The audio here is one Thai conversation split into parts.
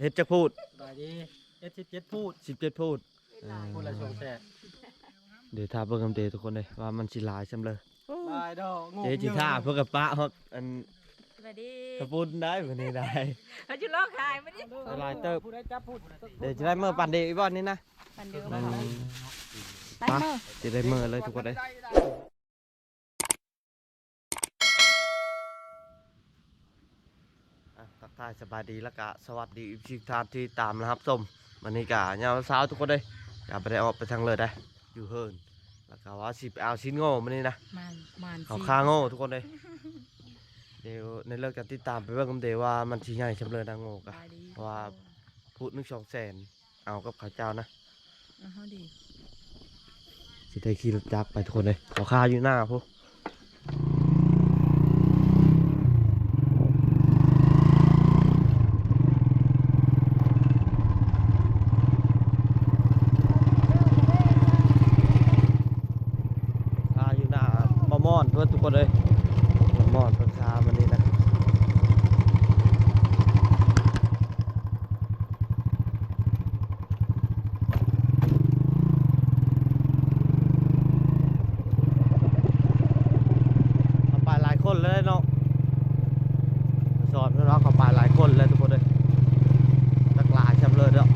เฮ็ดจะพูดบายดีเอสสิบเจ็ดพูดสิบเจ็ดพูดเออพูดละชงแสกเดี๋ยวท่าเบิ่งคำเดทุกคนเลยว่ามันสิหลายซำเลยบายดอกงูเจ๊จิท่าเพื่อกับป้าฮอกอันสวัสดีกระปุนได้วันนี้ได้เขาจะลอกขายไม่ได้ลายเติบพูดได้จับพูดเดี๋ยวจะได้เมื่อปันเดอีกบ่อนนี้นะปันเดียวอืมไปไปเมื่อจะได้เมื่อเลยทุกคนเลยอะ ทักทายสบายดีแล้วก็สวัสดีอีกทีทานที่ตามนะครับส้มวันนี้กะยามเช้าทุกคนเลยอย่าไปได้ออกไปทางเลยได้ อยู่เฮิร์นแล้วก็ว่าสิไปเอาชิ้นโง่มานี่นะมันมันเขาฆ่าโง่ทุกคนเลยเดี๋ยวในเรื่องการติดตามไปเบิ่งกันเดี๋ยวว่ามันชี้ใหญ่ชำเลยนางโง่กะเพราะว่าพูดนึกสองแสนเอากับข้าวเจ้านะอ่าฮะดีสิได้ขี่รถจักรไปทุกคนเลยเขาฆ่าอยู่หน้าพวกฆ่าอยู่หน้าปะม่อนเพื่อนทุกคนเลยปะม่อนเพิ่นฆ่ามันนี่นะ เขาไปหลายคนเลยเนาะสอนเพื่อนว่าเขาไปหลายคนเลยทุกคนเลยตักหลายชำเลยเนาะ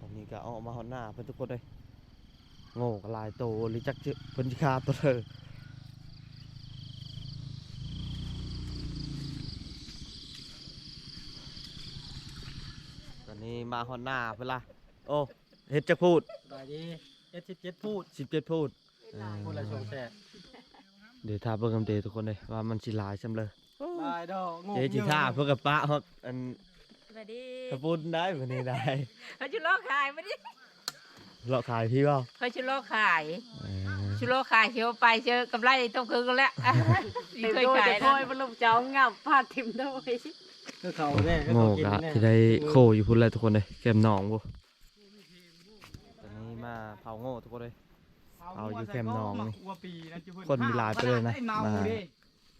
ตอนนี้ก็เอาออก มาหอนหน้าเพื่อนทุกคนเลยโง่กับลายโตหรือจักเจอเพิ่นสิคาตัวเลยตอนนี้มาหอนหน้าเพื่อนละโอ้เฮ็ดจะพูดบายดีเอสสิบเจ็ดพูดสิบเจ็ดพูดเออพูดละชงแสกเดี๋ยวท่าเบิ่งคำเดทุกคนเลยว่ามันสิหลายซำเลยบายดอกงูเจ๊จิท่าเพื่อกับป้าฮอกอันส วัสดีกระปุนได้วันนี้ได้เขาจะลอกขายไม่ได้เลาะขายพี่เปล่าเขาจะลอกขายเออชุลอกขายเชียวไปเจอกำไรต้องคืนกันแล้วนี่เคยขายโดนะยบรรลุเจ้างับพาทิมโดยคือเขาแน่คือโง่เขากินกะแน่ที่ได้โคอยู่พุ่นเลยทุกคนเลยแกมหนองบ่ตอนนี้มาเผาโง่ทุกคนเลยเอาอยู่แคมป์น้องนี่ว่าปีนะจุเพิ่คนมีหลายไปเลยนะไอ้เมามาดิ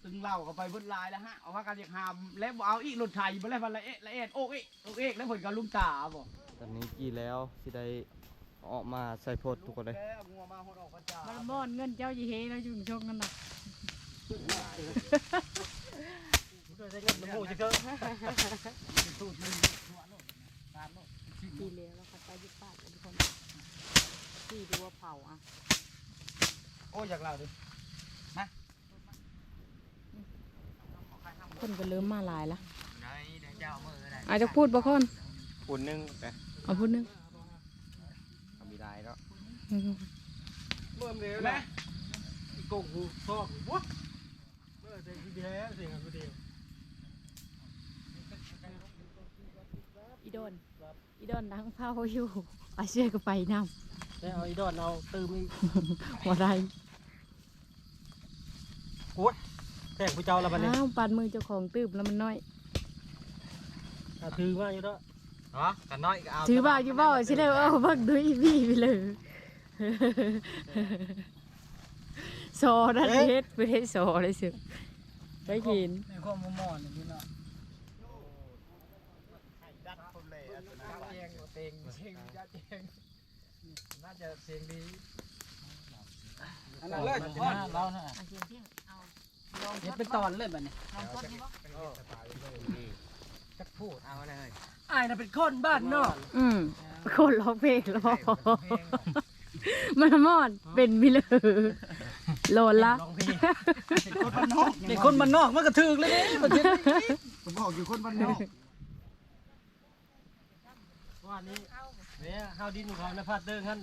ตึงเหล่าเข้าไปเบิ้ลลายแล้วฮะเอาว่ากันอยากหามแล้วบ่เอาอีกรถไถบ่แล้วพันละเอ๊ะละเอ็ดโอ๊กเอ๊ะโอ๊กเอ๊ะแล้วผลกับลุงตาบ่ตอนนี้กี่แล้วที่ได้ออกมาใส่โพดทุกคนเลยแล้วเอางัวมาหดออกพระเจ้ามันมอนเงินเจ้ายีเฮแล้วอยู่ชงกันนะด้วยใช้เงินน้ำมูกจะเกินปีเลี้ยวแล้วเขาไปยึดป้าดทุกคนที่ดูว่าเผาอะโอ้อยากเล่าดิ คนก็เริ่มมาหลายละไหนเดี๋ยวเจ้ามือได้อาจจะพูดบ่คนปุ่นนึงแต่เอาพูดนึงมีลายแล้วอืมเมื่อเมื่อนะอีกงหูซอกวะเมื่อเด็กที่แท้สิ่งอันเดียวอีโดนอีโดนนั่งเผาอยู่อาเชื่อก็ไปนได้เอาอีดอนเอาตื่มอีกำว่าไรแข่ งผู้เจ้าละบัดนี้อ้าวปันมือเจ้าของตืบแล้วมันน้อย อะถือมาอยู่แล้วฮะกันน้อยก็เอาถือบ่าอยู่บ่าใช่เลยเอาบักดุยพี่ไปเลยโซดันเฮ็ดไปเฮ็ดโซเลยสิได้กินในข้อมูลมอนนี่เนาะดัดคนเลยอะเตียงเตียงเตียงยัดเตียงน่าจะเสียงดีอันนั้นเลยพ่อเราน่ะ เอาเชียงเที่ยงเอาลองเฮ็ดเป็นตอนเลยบัดนี้ลองทดดีบ่จักพูดเอาเลยอ้ายน่ะเป็นคนบ้านนอกอืมคนร้องเพลงร้องมันมอดเป็นมิเลอร์โลนละร้องเพลงคนบ้านนอกเป็นคนบ้านนอกมันก็ถึกเลยนี่ประเทศผมบอกอยู่คนบ้านนอกว่านี้เนี่ยข้าวดินของเขานะพาดเดิงหั่น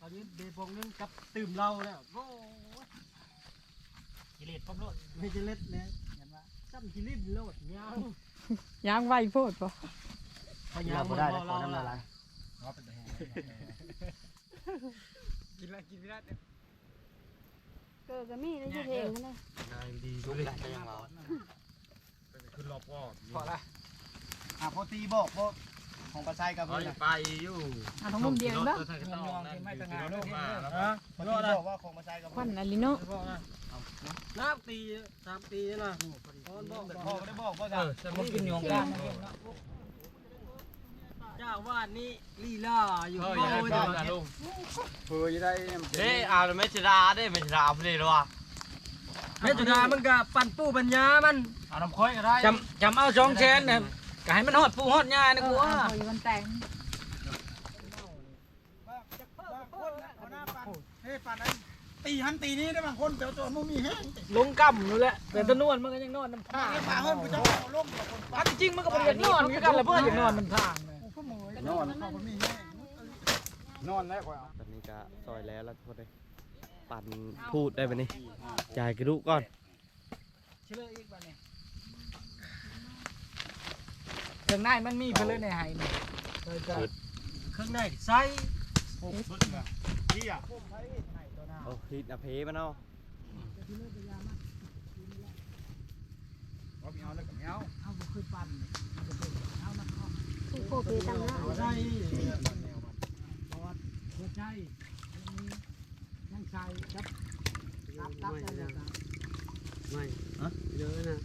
ข้าวดินเดปงนึงกับตื่มเราแล้วโอ้ยกิ เลสปั๊บโลดไม่กิเลสเลยเห็นว่าซ้ำกิเลสโลดยาวยางไวโพดปะพยายามได้แต่ขอน้ำลายกินละกินไม่ได้เกิดกับมี่แล้วจะเพลงนะดีทุกอย่างก็ยังเราพอละอะพอตีบอกบอกพ ของปลาไส้กับเอาเพื่อนไปอยู่เอาทั้งมุมเดียวเองเด้อไม่ต่างหากเลยฮะเมื่อรอกี้ดนะบอกว่าของปลาไส้กับควันอลิโนน้ำตีสามตีนะตอนบอกพ่อก็ได้บอกว่าเออจะมากินยองกันเจ้าวาดนี่ลีลาอยู่เออโอ้อย่าได้ยบ้างนะลุงเพื่อจะได้เด้เอาไม่ชดาได้ไม่ชดาพอดีหรอวะแม่จุดามันก็ปั่นปูปัญญามันเอาน้ำค่อยก็ได้จำจำเอาช่องแชนเนี่ย ก็ให้มันฮอดปูฮอดยานะกูว่าเออมันแต่งเฮ้ยปานนั้นตีหันตีนี้ได้บางคนแต่ตัวมันมีแห้งลงกำนู่นแหละแต่ตะนวลมันก็ยังนอนน้ำปาท่าปาเฮ้ยกูจะเอาลงกับคนอันจริงมันก็บ่ได้นอนคือกันแหละเพื่อนอย่างนอนน้ำท่างนอนเขามีแห้งนอนแล้วกว่าตอนนี้ก็ซอยแล้วแล้วทุกคนเลยปั่นพูดได้ไหมนี่จ่ายกระดูกก่อนเชื่ออีกบ้านี่ เครื่องในมันมีเพลเลยในไห้นี่เครื่องในใส่พี่อะโอ้ฮิตอะเพมันเอาเอาเอาแล้วกับเอาเอาบ่คือปั่นโคเปตั้งหน้าหัวใจปอดหัวใจยังใส่ครับรับรับได้แล้วครับไม่ฮะเยอะนะ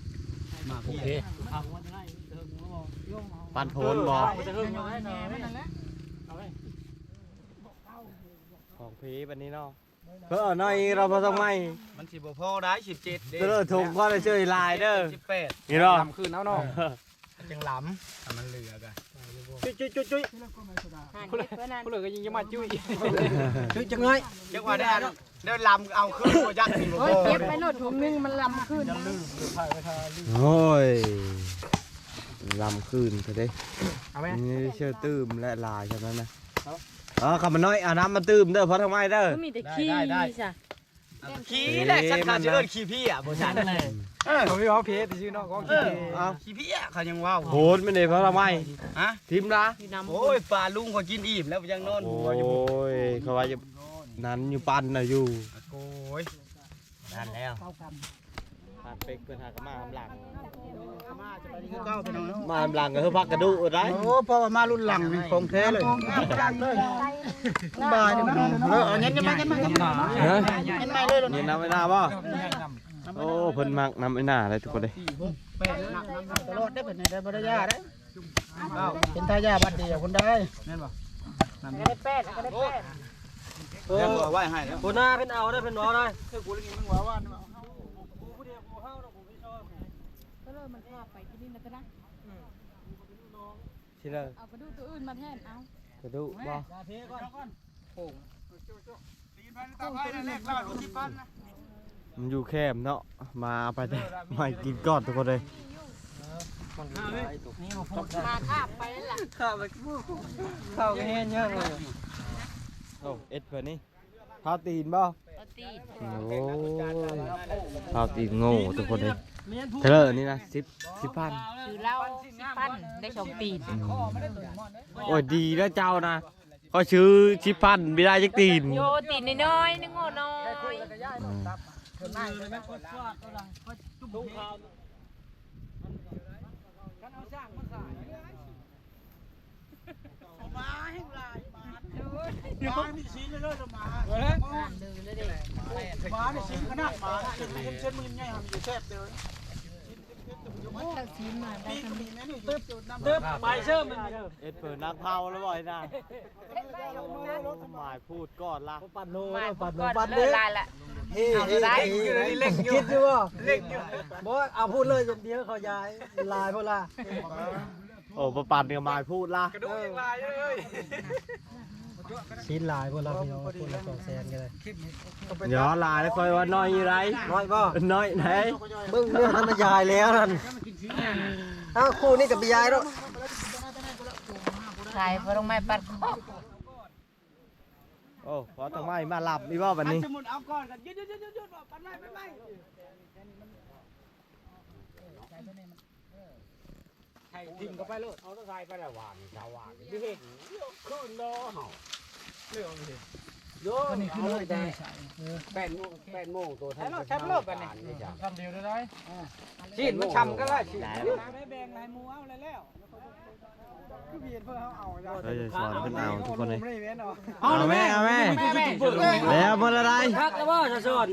มาโอเคเอาหัวจ ปั่นโพนบอจะเพิ่มเอาไว้หน่อยนั่นแหละเอาไว้ของเพวันนี้เนาะเออน้อยเราพอต้องไม่มันสิบ่พอได้สิบเจ็ดเด้เด้อถุงก็เลยช่วยลายเด้อสิบแปดนี่เนาะลำคืนเอาเนาะจังหล้ำถ้ามันเหลือกันจุ้ยจุ้ยจุ้ยหันเก็บไว้นั่นกูเหลือก็ยิงยังมาจุ้ยจุ้ยจังเลยจังหวะได้เดินลำเอาขึ้นบ่ยักษ์สิบ่โอ้พยอเก็บไปโลดถุงนึงมันลำขึ้นโอ้ย ลำคืนก็ได้เอาไหมนี่เชื่อตื้มและลายใช่ไหมนะเออขับมันน้อยเอาน้ำมาตื้มเด้อเพราะทำไมเด้อก็มีแต่ขี้จ้ะขี้แหละฉันขาดเอิ้นขี้พี่อะบ่ฉันเลยผมไม่เอาเพจชื่อน้องก็คิดเอาขี้พี่อะเขายังว้าวโหดไม่ได้เพราะทำไมฮะทิมละอยู่น้ำโอ้ยปลาลุงก็กินอิ่มแล้วยังนอนโอ้หัวอยู่ยเขาว่าจะนั้นอยู่ปั้นนะอยู่โอ้ยนั่นแล้วหา เป็กเป็นหากมาทำหลังเก้าไปน้องมาทำหลังก็คือพักกระดูกได้โอ้พอมารุ่นหลังนี่ของแท้เลยบายเลยมั้งเออเอาเงี้ยยังไงกันมากันมาฮะเห็นไหมเลยนี่น้ำไม่น่าบ่โอ้เพิ่นมักน้ำไม่น่าเลยทุกคนเลยแปดนักน้ำตลอดได้เป็นได้บริยาได้เป็นทายาบัดเดียวคนได้แม่นบ่ก็ได้แป้งก็ได้แป้งเดี๋ยวเอาไว้ให้แล้วหัวหน้าเป็นเอาได้เป็นน้อได้คือกูเลยกินมึงว่าว่า ก็เริ่ มมันชอบไปที่นี่นะจ๊ะนะที่เลยเอากระดูกตัวอื่นมาแทนเอากระดูกบ่ยาเทก่อนตีนพันตาไฟนั่นแหละข้าวดูที่พันนะมันอยู่แคบเนาะมาเอาไปแต่ไม่กินก่อนทุกคนเลยนี่มาพูดมาคาบไปนั่นแหละข้าวไปข้าวแห้งเยอะเลยโอ้เอ็ดเพิ่นนี่พาวตีนบ่เอาตีนโอ้พาวตีนโง่ทุกคนเลย เมียนพูดเทเลอร์นี่นะสิบสิบพันคือเหล้าสิปั้นได้สองตีนโอ้ยดีแล้วเจ้านะก็ชื่อชิพันไม่ได้จักตีนโยตีนน้อยๆนึงโง่น้อยเลยแม่พูดว่าอะไรก็จุ่มข้าวกันเอาจ้างมาขายมาให้ลายมามานี่สีเลยเลยมาอ่านเลยเลยเด็กมานี่สีขนาดมาเส้นเส้นเส้นมือใหญ่ทำอยู่แซ่บเลยมัน ตั้งซีนมาได้ปีทำนี้แม่นี่ตึ๊บจุดน้ำเติมใบเชื่อมมันเดิมเอ็ดเปิดนักเผาแล้วบ่อยนะหมายพูดก่อนละปั่นโลมาปั่นโลก่อนปั่นเลิเด้กลายละเฮ้เอาได้เล็กอยู่คิดอยู่ว่าเล็กอยู่บอกเอาพูดเลยจนเดียวเขาย้ายลายพวกละโอ้ประปันกับหมายพูดละกระดูกยังลายเลย ชิ้นลายพวกเราพี่น้องพวกเราสองแสนกันเลยเดี๋ยวลายแล้วคอยว่าน้อยอยู่ไรน้อยป่ะน้อยไหนเบิ่งเนื้อมันยายแล้วนั่นอ้าวคู่นี้กับยายแล้วใส่พอลงไม้ปัดคอโอ้พอทำไมมาหลับอีบ่บันนี้สมุนเอาก่อนกันยืดยืดยืดยืดยืดปันไม่ไม่ไม่ทิมก็ไปเลยเอาตะไคร้ไปแล้วหวานชาวหวานที่เห็นขึ้นล้อเห่าเรื่ องนี้ตัวนี้คือเลยแต่แปดโมงแปดโมงตัวท่านแคปเลิกกันนี่ทำเดียวได้ได้ชีดมันช้ำก็ได้ชีดได้แบ่งลายมูเอาเลยแล้วคือเบียดเพื่อเขาเอาเฮ้ยสอนเป็นเอาทุกคนเลยไม่เว้นเอาเอาแม่เอาแม่แล้วหมดอะไรคักแล้วบ่ชาชน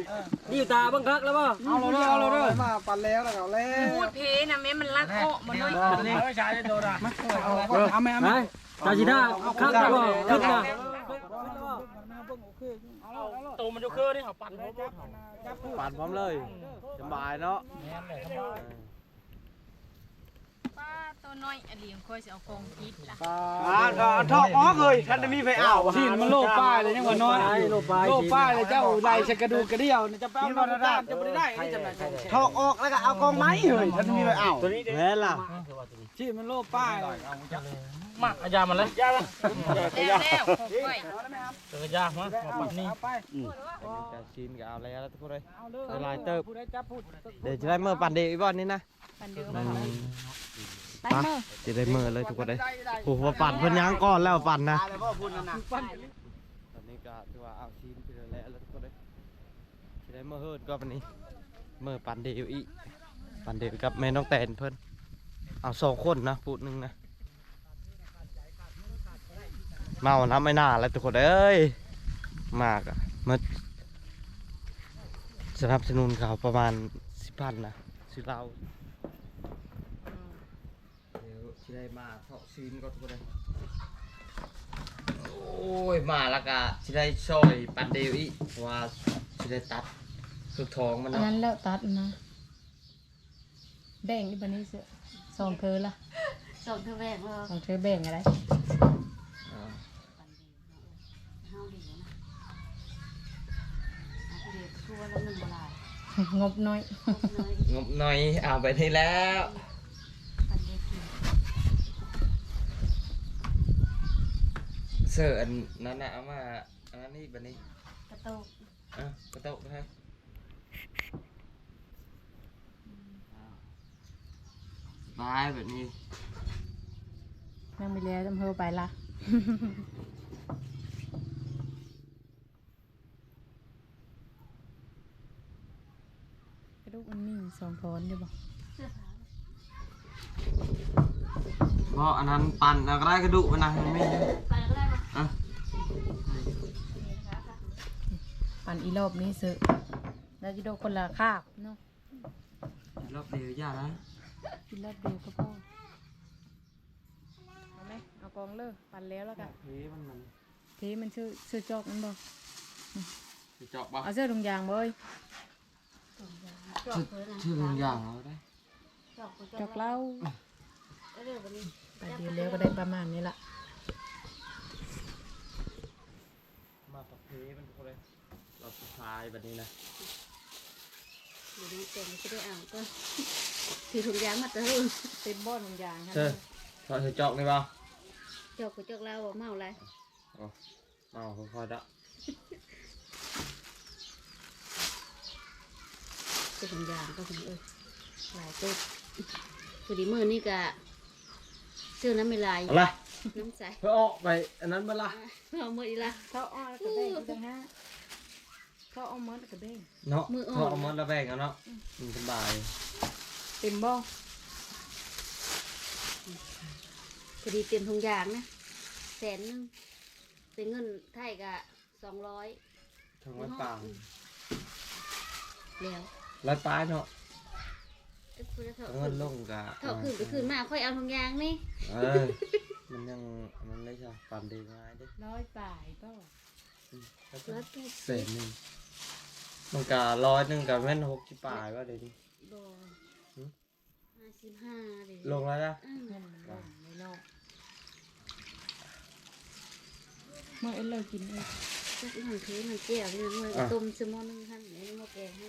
ดีตาบังคักแล้วบ่เอาเราเด้อเอาเราเด้อมาปั่นแล้วแล้วก็แล้วพูดเพนะแม่มันลักโอ้มันน้อยชายโดนอะเอาไหมเอาไหมชาชิดาคักแล้วบ่คักนะ ตูมันจะคือนี่เขาปั่นปั่นพร้อมเลยสบายเนาะป้าตัวน้อยอดีมค่อยสิเอากองคิดล่ะอ่าก็ทอกอ๋อเคยท่านจะมีไฟอ้าวชีดมันโลกป้ายเลยยังว่าน้อยโลกป้ายเลยเจ้าล่ใส่กระดูกกระเดี่ยวจะเป้าเราได้จะไม่ได้นี่จำได้ทอกออกแล้วก็เอากองไม้เฮ้ยท่านมีไฟอ้าวแม่ล่ะ ชีดมันโลกป้ายมาอาจารย์มันเลยยาละแล้วแล้วขอบไว้เจอยามามาปัดนี่เอาไปจะชิมกับเอาแล้วทุกคนเลยเอาเด้อละลายเติบผู้ใดจับพูดเดี๋ยวจะได้เมื่อปั่นเดย์อีกบอนนี้นะปันเดิมอืมไปเมื่อจะได้เมื่อเลยทุกคนเลยโอ้โหปั่นเพิ่นยังก่อนแล้วปั่นนะปั้นตอนนี้ก็ถือว่าเอาชิมไปเลยแล้วทุกคนเลยจะได้เมื่อเฮิร์ดก็วันนี้เมื่อปั่นเดย์อีกปั่นเดย์กับแม่น้องแตนเพิ่น เอาสองคนนะพูดหนึ่งนะ เมาน้ำไม่น่าแล้วทุกคนเอ้ย มากอะมาสนับสนุนเขาประมาณสิบพันนะสิเราเดี๋ยวสิได้มาเทาะซีนก็ทุกคนเลยโอ้ยมาแล้วก็สิได้ช่วยปันเดียวอีกเพราะว่าสิได้ตัดสุดท้องมันอันเนาะ นั้นแล้วตัดนะแบ่งอีบันนี้เสือ สองเธอละส่งเธอแบ่งว่าสองเธอแบ่งอะไรอ่าเฮาดีนะเอาเดี๋ยวทั่วแล้วมันบ่ลายงบน้อยน้อยงบหน่อยเอาไปที่แล้ว ปันเดียวกินเสื้ออันนั้นนะเอามาอันนั้นนี่แบบนี้กระโตกอะกระโตกให้ บายแบบนี้นั่งไปแล้วจำเธอไปละกระดูกมันมีสองทอนอยู่บ่เสื้อผ้าเพราะอันนั้นปั่นแล้วก็ได้กระดูกมันนะมันไม่ไปก็ได้ป่ะอะปั่นอีรอบนี้เสือแล้วจะโดนคนละคาบเนาะรอบเดียวยากนะ กินรอบเดียวก็พอเอาไหมเอากองเลิกปั่นแล้วแล้วกันเฮ้ยมันมันเทมันชื่อชื่อจอกมันบ่จะเจาะปะเอาเสื้อถุงยางบ่เอ้ยจอกเพื่อนนะชื่อมันอย่างเราได้จอกเพื่อนจอกเหล้าเรื่องวันนี้ไปเดียวแล้วก็ได้ประมาณนี้ละมาปักเทมันก็เลยเราสุดท้ายแบบนี้นะ เดี๋ยวนี้เต็มจะได้อ่านก็ถือถุงยางมาเติมเต็มบ่อถุงยางค่ะเธอพอเธอเจาะได้ปะจอกกูจอกเราเมาอะไรเอาค่อยๆดะถือถุงยางก็ถึงเออหลายตัวพอดีมือนี่กะเสื้อน้ำไม่ลายเอาละน้ำใสเพื่อออกไปอันนั้นมาละเอามืออีละ เขาอ้อแล้วก็แบ่งจังฮะ เขาเอาหมดแล้วก็แบ่งเนาะเนาะเอามันละแบ่งกันเนาะมันสบายเต็มบ่อพอดีเตรียมถุงยางนะแสนหนึงเป็นเงินไทยกะสองร้อยทั้งไว้เปล่าแล้วร้อยปลายเนาะเอ้ยคุณจะเถาะเงินลงกะเถาะคืนไปคืนมาค่อยเอาถุงยางนี่เออมันยังมันได้ใช่ปั่นดีง่ายเด้ร้อยป่ายก็ แล้วก็ร้อยแปดเศษหนึ่งมันกะร้อยหนึ่งกับแม่นหกที่ปลายว่าเดี๋ยวนี้ บอหืมห้าสิบห้าเลยลงแล้วนะอืมเงินมันบ่งในนอกเมื่อเอ็นเลยกินเองจักมันคือมันเจียวนี่มันอะต้มสมอนึงท่านไหนหม้อแกงให้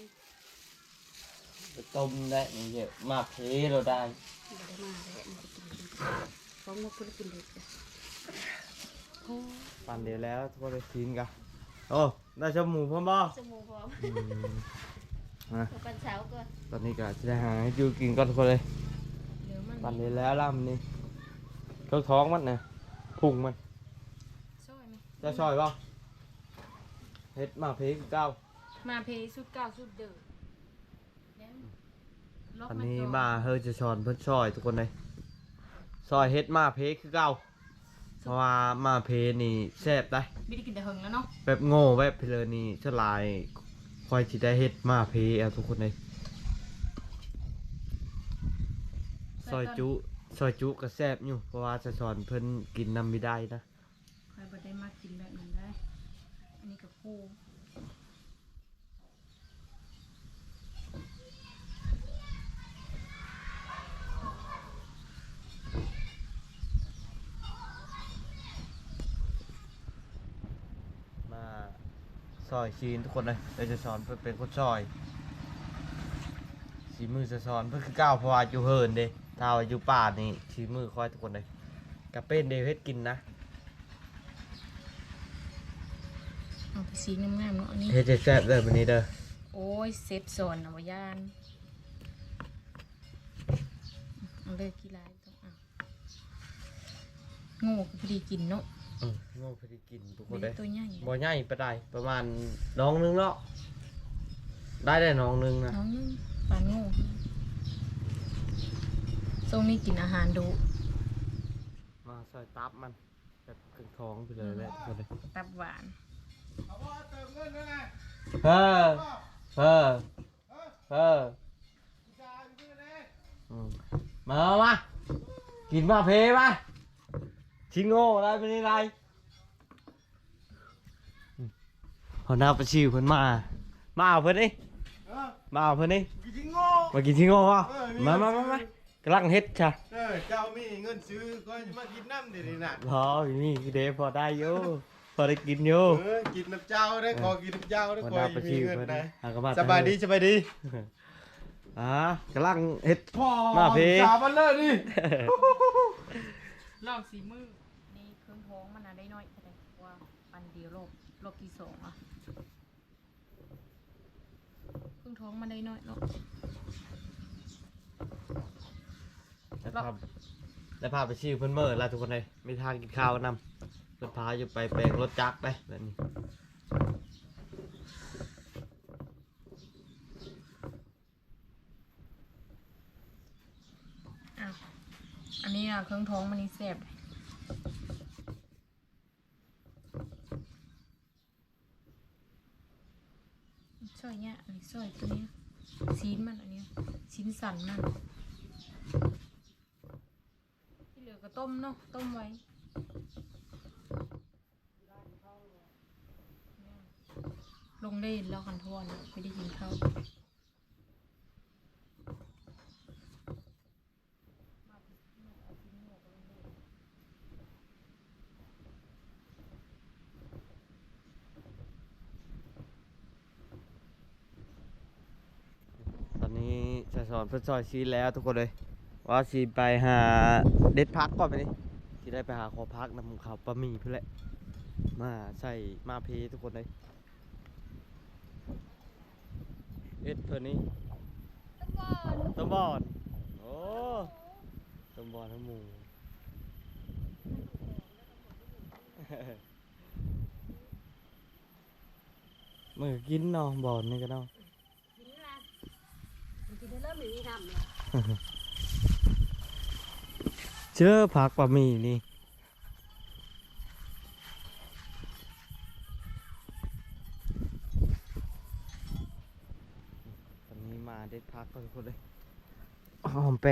ไปต้มได้มันเยอะมากเทเราได้บ่ได้มาเลยมันจะกินของมาพูดกินเด็กจ้ะ ปั่นเดี๋ยวแล้วทุกคนเลยกินกันโอ้ได้ชมหมูพ่อบ่สมองพร้อมอะกับปันเช้าก็ตอนนี้ก็จะได้หาให้จูกินก่อนทุกคนเลย เดี๋ยวมันปั่นเดี๋ยวแล้วล่ำนี่เครื่องท้องมันนะพุงมัน ช่วยไหมจะช่อยป่ะเฮ็ดมาเพคือเก้า มาเพสุดเก้าสุดเดิมแล้วล็อกอันมันี้ก่มาเฮอจะสอนเพิ่นซอยทุกคนเลยซอยเฮ็ดมาเพคือเก้า เพราะว่ามาเพนี่แซ่บได้ไม่ได้กินแต่เฮิงแล้วเนาะแบบโง่แบบเพลินนี่ฉลายคอยสิได้เฮ็ดมาเพเอาทุกคนเลยซอยจุซอยจุก็แซ่บอยู่เพราะว่าจะสอนเพิ่นกินนำไม่ได้นะใครบ่ได้มากินแบบนี้ได้ อันนี้กับคู่ มาซ อยชีนทุกคนเลยเราจะสอนเพื่อเป็นคนซอยสีมือจะสอนเพื่อคือก้าวเพราะว่าอยู่เฮินเด้ถ้าว่าอยู่ป่านี่ชีมือคอยทุกคนเลยกระเป็นเดวเฮ็ดกินนะเอาไปสีงามๆเนาะอันนี้เฮ็ดแซ่บๆเลยวันนี้เด้อโอ้ยเซฟโซนนะวะย่านเอาเลยกี่ลายต้องเอาโง่ก็พอดีกินเนาะ อือโง่พอดีกินทุกคนไม่เลได้ยตัวใหญ่บ่ใหญ่ปานใดประมาณน้องหนึงเนาะได้ได้น้องหนึงนะน้องนึงปานโง่ทรงนี้กินอาหารดูมาซอยตับมันแบบเครื่องท้องไปเลยแหละทุกคนเลยตับหวานเฮ้อเฮ้อเฮ้ออืมมาเอามากินมาเพมา ชิงโง่ได้เป็นยังไงอืมพอหน้าประชิวเพิ่นมา มาเอาเพิ่นดิมาเอาเพิ่นดิกินจิงโง่มากินชิงโง่ป่ะเออมีมามามาเงินซื้อมากำลังเฮ็ดจ้ะเออเจ้ามีเงินซื้อก็จะมากินน้ำเดี๋ยวนี้น่ะพอมีเดพอได้อยู่พอได้กินอยู่เออกินน้ำเจ้าได้ขอกินน้ำเจ้าได้พอขอหน้าประมีชิวเงินเพิ่นนะหากระบะสบายดีสบายดีอ่ากำลังเฮ็ด พ่อมาเพสาบันเลยดิ ลอกสีมือ นี่เครื่องท้องมันนะได้น้อยแค่ว่าปันเดียวโลกโลกที่สองอะเครื่งท้องมันได้น้อยเนาะแล้วพาแล้วพาไปชิวเพิ่นเมื่อแล้วทุกคนเลยมีทางกินข้าวนำเพิ่นพาอยู่ไปแปลงรถจักรได้แบบนี้อ้าวอันนี้อะเครื่องท้องมันนี่แซ่บ เลยซอยเนี่ยอันนี้ซอยตัวเนี้ยชิ้นมันอันเนี้ยชิ้นสันมันที่เหลือก็ต้มเนาะต้มไว้ลงเล่นแล้วกันทวนไม่ได้กินข้าว ตอนนี้จะส อนเพื่อนซอยชีแล้วทุกคนเลย ว่าชีไปหาเด็ดพักก่อนไปนี่ชีได้ไปหาขอพักนำเขาวปลาหมี่เพื่อแหละมาใส่มาเพทุกคนเลยเอ็ดเพื่อนนี้ต้มบอนโอ้ต้มบอนทั้งหมูมือกินเนาะบอนนี่ก็เนาะ เชื่อผักบะหมี่นี่ตอนนี้มาเด็ดพักก็ทุกคนเลยหอมแปร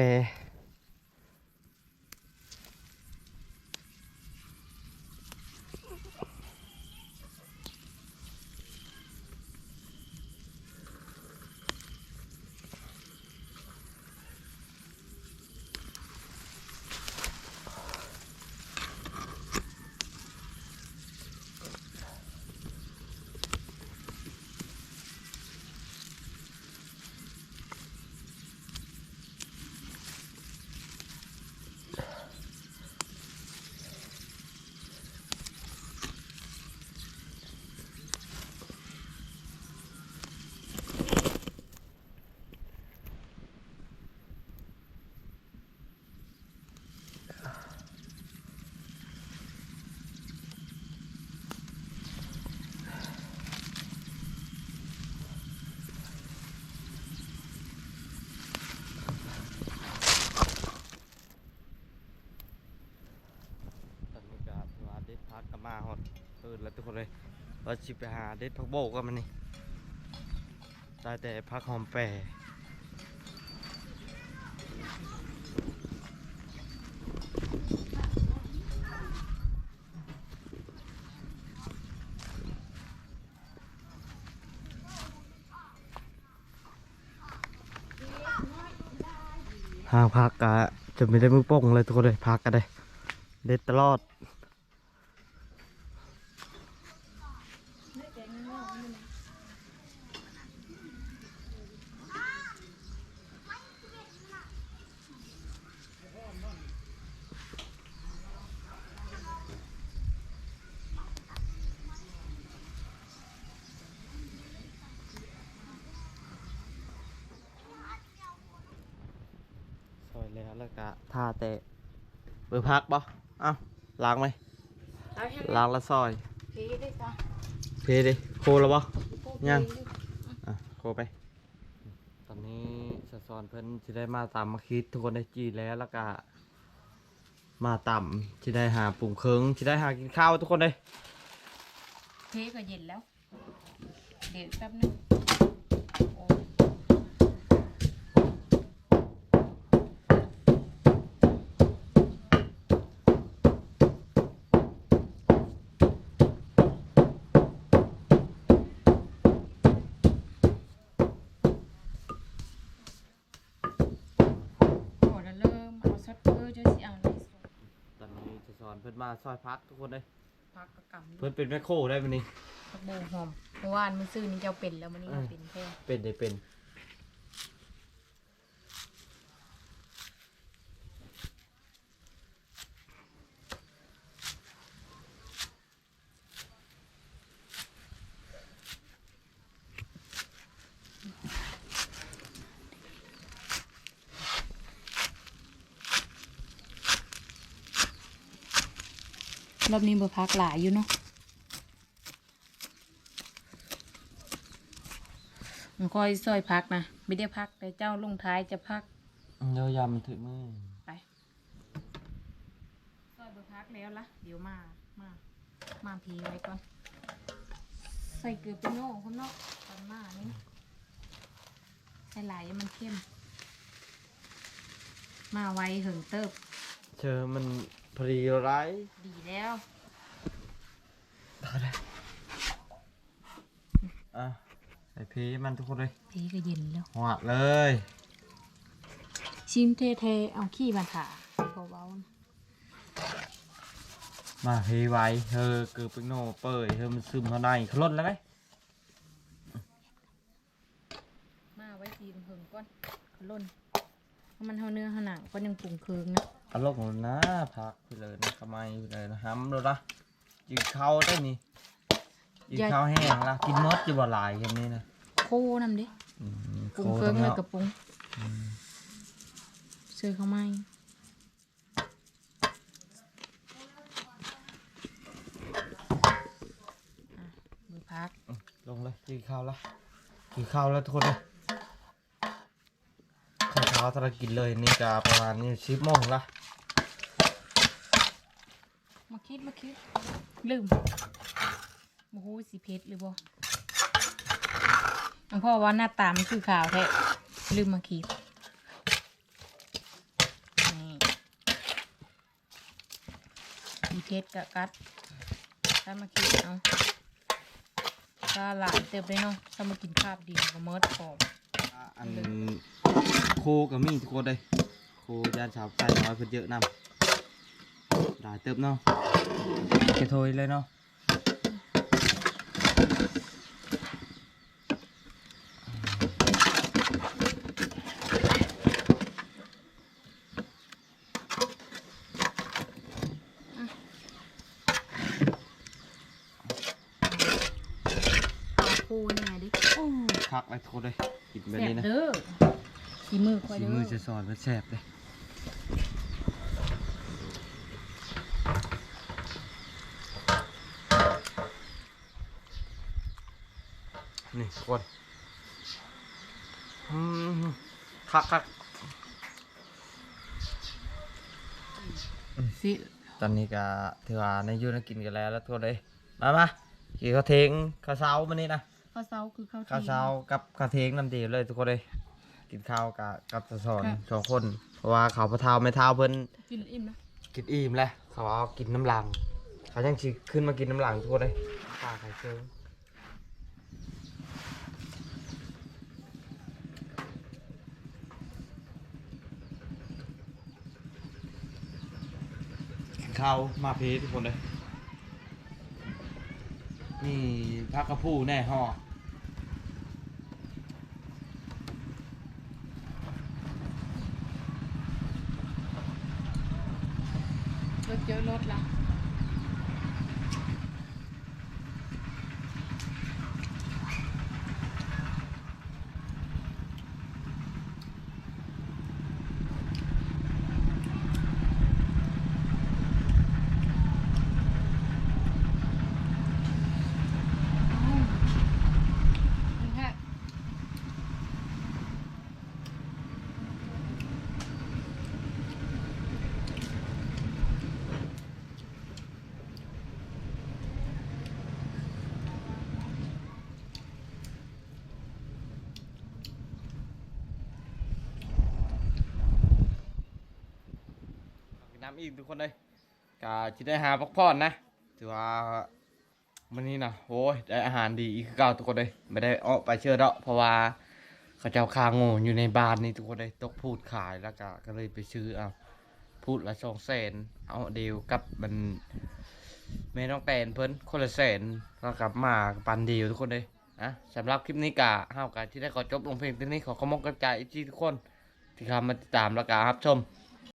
ทุกคนเลยเราชิไปหาเด็ดพักโบกกันมันนี่ได้แต่พักหอมแปรหางพักกะจะไม่ได้มือโป้งเลยทุกคนเลยพักกันเลยเด็ดตลอด ซอยแล้วแล้วก็ท่าเตะเบอร์พักบ่เอ้าล้างไหม ล้างแล้วซอยพีได้จ้ะเพดิโคแล้วบ่ ยัง อะโคไป ตอนนี้สะซอนเพิ่นจะได้มาตามมาคิดทุกคนได้จีแล้วแล้วก็มาต่ำจะได้หาปุ่มเคิงจะได้หากินข้าวทุกคนเลย เพก็เย็นแล้ว เดี๋ยวแป๊บนึง มาซอยพักทุกคนเลยพักกระกำเพิ่นเป็นแม่โคได้วันนี้ ผักโบหอมเมื่อวานมื้อซื้อนี่เจ้าเป็นแล้วมื้อนี้เออเป็นแค่เป็นได้เป็น รอบนี้บ่พักหลายอยู่เนาะมันค่อยซอยพักนะไม่ได้พักแต่เจ้าลงท้ายจะพักเดี๋ยวยามมันถึงมือไปซอยบ่พักแล้วละเดี๋ยวมามามาพีไว้ก่อน ใส่เกลือเป็นโน่ข้างนอกตอนมานี่ใส่หลายให้มันเข้ม มาไวเหิงเติบเชอมัน พอดีไรายดีแล้วอะใส่พีมันทุกคนเลยพีก็เย็นแล้วหัวเลย ชิมเทๆเอาขี้มาถ่าเบาๆนะมาเฮไว้เธอเกือบเป็นโน่เปิดเธอมันซึมเข้าในเขาลดแล้วไหมมาไว้ทีมเหิงก่อนล่นเพราะมันเท่าเนื้อเท่าหนังก็ยังปรุงเคืองนะเอาลงหมดนะพักไปเลยนะทำไมไปเลยนะห้ำดูนะยิงเข้าได้นี่ยิงเข้าแห้งละกินมดจะบ่หลายอย่างนี้นะโคน้ำดิอืมปรุงเคืองเลยโคตรกับปรุงซื้อเข้ามาอีกอะมือพัก ลงเลยกินข้าวละกินข้าวแล้วทุกคนเลยข้าวเช้าถ้าเรากินเลยนี่จะประมาณนี้ชิปโมงละ มาคิดมาคิด ลืมโอ้โหสีเพชรหรือบ่อันพ่อว่าหน้าตามันคือขาวแท้ลืมมาคิดนี่สีเพชรกะกัดถ้ามาคิดเอาก็หลานเติบได้เนาะถ้ามากินคาบเดียวก็เมิดพออันโคกับมีทุกคนเลยโคยานสาวใส่น้อยเพิ่นเยอะนำ ได้เติบเนาะแกโทยเลยเนาะเอาคูนี่ไงดิโอ้คักเลยทุกคนเลยกินแบบแซ่บนี้นะเด้อสีมือค่อยสีเด้อมือจะสอนมันแซ่บเลยนี่ ทุกคนอืมคักคักสิตอนนี้ก็ถือว่าในอยูนักกินกันแล้วแล้วทุกคนเลยมามากินข้าวเทงข้าวเช้ามันนี่นะข้าวเช้าคือข้าวข้าวเช้ากับข้าวเทงน้ำเดียวเลยทุกคนเลยกินข้าวกับกับตะสอนสองคน เพราะว่าเขาพระเท้าไม่เท้าเพิ่นกินอิ่มนะกินอิ่มแล้วเขาเอากินน้ำลัง เขายังชิขึ้นมากินน้ำลังทุกคนเลยปลาไข่เชิง เข้ามาเพทุกคนเลยนี่พักกระพู้แน่ห่อรถเยอะรถละ กินน้ำ อีกทุกคนเลยก็จะได้หาพักผ่อนนะถือว่าวันนี้นะโอ้ยได้อาหารดีอีกคือเก่าทุกคนเลยไม่ได้ออกไปเชื่อดอกเพราะว่าเขาเจ้าคางโง่อยู่ในบ้านนี่ทุกคนเลยตกพูดขายแล้วก็ก็เลยไปซื้อเอาพูดละสองแสนเอาเดียวกับมันแม่น้องแตนเพิ่นคนละแสนแล้วกลับมาปันเดียวทุกคนเลยนะสำหรับคลิปนี้กะห้าวกะที่ได้ขอจบลงเพลงที่นี้ขอขอบคุณกระจายอีกทีทุกคน ที่เข้ามาติดตามแล้วก็รับชม